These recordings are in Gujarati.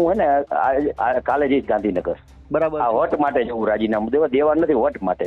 હું હે ને કાલે જઈશ ગાંધીનગર. બરાબર આ વટ માટે જવું રાજીનામું દેવા દેવા નથી વટ માટે.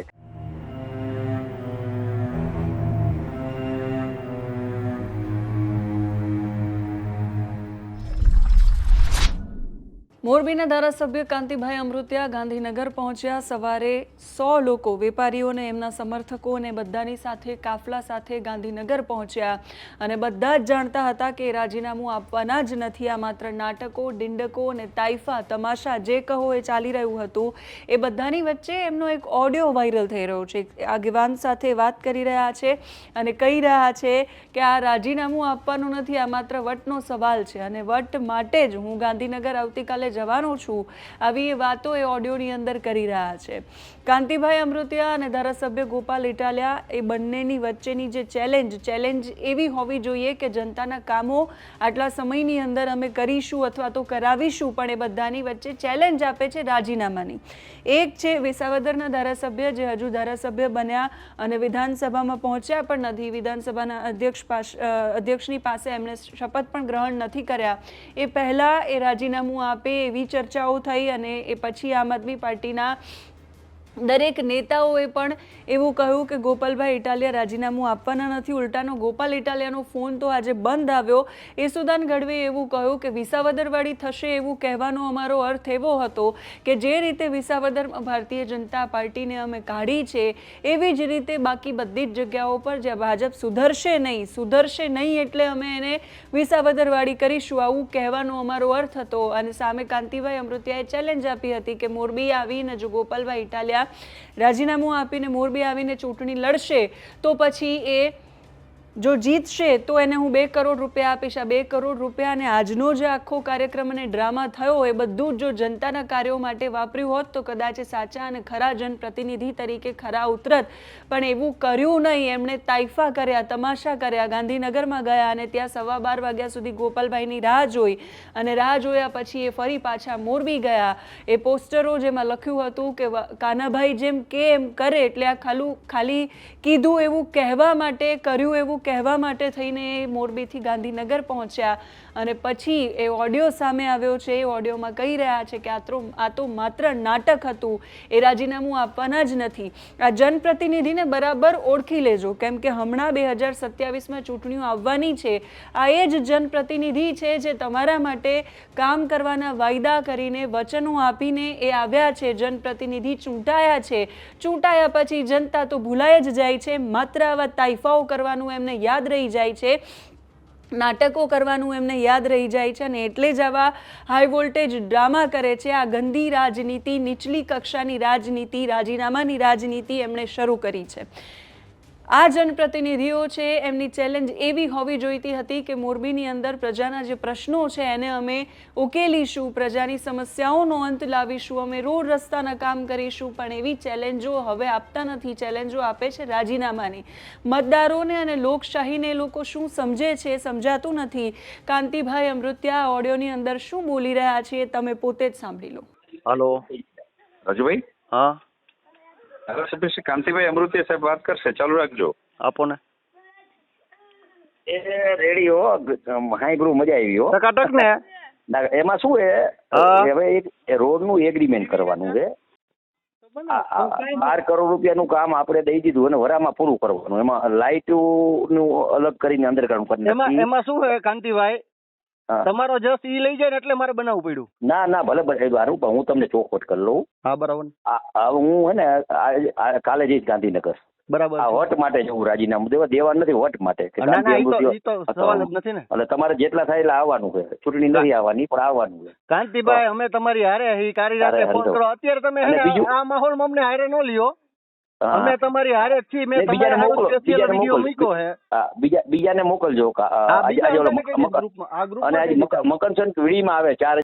મોરબીના ધારાસભ્ય કાંતિભાઈ અમૃતિયા ગાંધીનગર પહોંચ્યા. સવારે સો લોકો, વેપારીઓને, એમના સમર્થકો અને બધાની સાથે, કાફલા સાથે ગાંધીનગર પહોંચ્યા અને બધા જ જાણતા હતા કે રાજીનામું આપવાના જ નથી. આ માત્ર નાટકો, ડિંડકો અને તાઇફા, તમાશા જે કહો એ ચાલી રહ્યું હતું. એ બધાની વચ્ચે એમનો એક ઓડિયો વાયરલ થઈ રહ્યો છે. આગેવાન સાથે વાત કરી રહ્યા છે અને કહી રહ્યા છે કે આ રાજીનામું આપવાનું નથી, આ માત્ર વટનો સવાલ છે અને વટ માટે જ હું ગાંધીનગર આવતીકાલે જવાનો છું આવી વાતો એ ઓડિયોની અંદર કરી રહ્યા છે. કાંતિભાઈ અમૃતિયા અને ધારાસભ્ય ગોપાલ ઇટાલિયા એ બંનેની વચ્ચેની જે ચેલેન્જ ચેલેન્જ એવી હોવી જોઈએ કે જનતાના કામો આટલા સમયની અંદર અમે કરીશું અથવા તો કરાવીશું, પણ એ બધાની વચ્ચે ચેલેન્જ આપે છે રાજીનામાની. એક છે વિસાવદરના ધારાસભ્ય જે હજુ ધારાસભ્ય બન્યા અને વિધાનસભામાં પહોંચ્યા પણ નથી. વિધાનસભાના અધ્યક્ષ પાસે અધ્યક્ષની પાસે એમણે શપથ પણ ગ્રહણ નથી કર્યા. એ પહેલાં એ રાજીનામું આપે એવી ચર્ચાઓ થઈ અને એ પછી આમ આદમી પાર્ટીના દરેક નેતાઓએ પણ એવું કહ્યું કે ગોપાલભાઈ ઇટાલિયા રાજીનામું આપવાના નથી, ઉલટાનો ગોપાલ ઇટાલિયાનો ફોન તો આજે બંધ આવ્યો. યસુદાન ગઢવીએ એવું કહ્યું કે વિસાવદરવાળી થશે એવું કહેવાનો અમારો અર્થ એવો હતો કે જે રીતે વિસાવદરમાં ભારતીય જનતા પાર્ટીને અમે કાઢી છે, એવી જ રીતે બાકી બધી જ જગ્યાઓ પર જ્યાં ભાજપ સુધરશે નહીં સુધરશે નહીં એટલે અમે એને વિસાવદરવાળી કરીશું આવું કહેવાનો અમારો અર્થ હતો. અને સામે કાંતિભાઈ અમૃતિયાએ ચેલેન્જ આપી હતી કે મોરબી આવીને જો ગોપાલભાઈ ઇટાલિયા રાજીનામું આપીને મોરબી આવીને ચૂંટણી લડશે તો પછી એ જો જીતશે, તો એને હું બે કરોડ રૂપિયા આપીશ. આ બે કરોડ રૂપિયા અને આજનો જે આખો કાર્યક્રમ અને ડ્રામા થયો એ બધું જ જો જનતાના કાર્યો માટે વાપર્યું હોત, તો કદાચ એ સાચા અને ખરા જનપ્રતિનિધિ તરીકે ખરા ઉતરત. પણ એવું કર્યું નહીં. એમણે તાઇફા કર્યા, તમાશા કર્યા, ગાંધીનગરમાં ગયા અને ત્યાં સવા બાર વાગ્યા સુધી ગોપાલભાઈની રાહ જોઈ. અને રાહ જોયા પછી એ ફરી પાછા મોરબી ગયા. એ પોસ્ટરો જેમાં લખ્યું હતું કે કાનાભાઈ જેમ કે એમ કરે, એટલે આ ખાલું ખાલી કીધું એવું કહેવા માટે, કર્યું એવું કહેવા માટે થઈને મોરબીથી ગાંધીનગર પહોંચ્યા. અને પછી એ ઓડિયો સામે આવ્યો છે, એ ઓડિયોમાં કહી રહ્યા છે કે આ તો આ તો માત્ર નાટક હતું, એ રાજીનામું આપવાના જ નથી. આ જનપ્રતિનિધિને બરાબર ઓળખી લેજો, કેમ કે હમણાં બે હજાર સત્યાવીસમાં ચૂંટણીઓ આવવાની છે. આ એ જ જનપ્રતિનિધિ છે જે તમારા માટે કામ કરવાના વાયદા કરીને વચનો આપીને એ આવ્યા છે, જનપ્રતિનિધિ ચૂંટાયા છે. ચૂંટાયા પછી જનતા તો ભૂલાય જ જાય છે, માત્ર આવા તાઇફાઓ કરવાનું એમને યાદ રહી જાય છે. નાટકો કરવાનું એમને યાદ રહી જાય છે અને એટલે જ આવા હાઈ વોલ્ટેજ ડ્રામા કરે છે. આ ગંદી રાજનીતિ, નીચલી કક્ષાની રાજનીતિ, રાજીનામાની રાજનીતિ એમણે શરૂ કરી છે. આ જનપ્રતિનિધિઓ છે એમની ચેલેન્જ એવી હોવી જોઈતી હતી કે મોરબીની અંદર પ્રજાના જે પ્રશ્નો છે એને અમે ઉકેલીશું પ્રજાની સમસ્યાઓનો અંત લાવીશું અમે રોડ રસ્તાના કામ કરીશું પણ એવી ચેલેન્જો હવે આપતા નથી ચેલેન્જો આપે છે રાજીનામાની. મતદારોને અને લોકશાહીને લોકો શું સમજે છે સમજાતું નથી. કાંતિભાઈ અમૃત્યા ઓડિયોની અંદર શું બોલી રહ્યા છે એ તમે પોતે જ સાંભળી લો. હલો. રાજુભાઈ? હા. ધારાસભ્ય શ્રી કાંતિભાઈ અમૃતિયા સાહેબ વાત કરશે. ચાલુ રાખજો. આપો ને એ રેડિયો હાઈબ્રુ મજા આવી હો. ટકાટક ને. એમાં શું છે? હવે એક રોડનું એગ્રીમેન્ટ કરવાનું છે. બાર કરોડ રૂપિયાનું કામ આપણે દઈ દીધું અને વરામાં પૂરું કરવાનું. એમાં લાઇટનું અલગ કરીને અંડરગ્રાઉન્ડ કરી એમાં નાખી. એમાં શું છે કાંતિભાઈ. તમારો જસ ઈ લઈ જાય ને એટલે મારે બનાવવું પડ્યું. ના ના ભલે ભલે સારું પણ હું તમને ચોખવટ કરી લઉં. હા બરાબર. હું હે ને કાલે જઈશ ગાંધીનગર. બરાબર. આ વટ માટે જવું રાજીનામું દેવા. દેવા નથી વટ માટે. એટલે તમારે જેટલા થાય એટલે આવવાનું છે. ચૂંટણી નથી આવવાની પણ આવવાનું છે. કાંતિભાઈ અમે તમારી હારે કારી રાતે ફોન કરો. અત્યારે તમે આ માહોલમાં અમને હારે ન લ્યો. અમે તમારી હારે જ છીએ મેં ને બીજાને મોકલો, બીજાને મોકલો. મૂક્યો છે હા, બીજા બીજાને મોકલજો આ ગ્રુપમાં અને આજે ગ્રુપમાં વીડીમાં આવે ચાર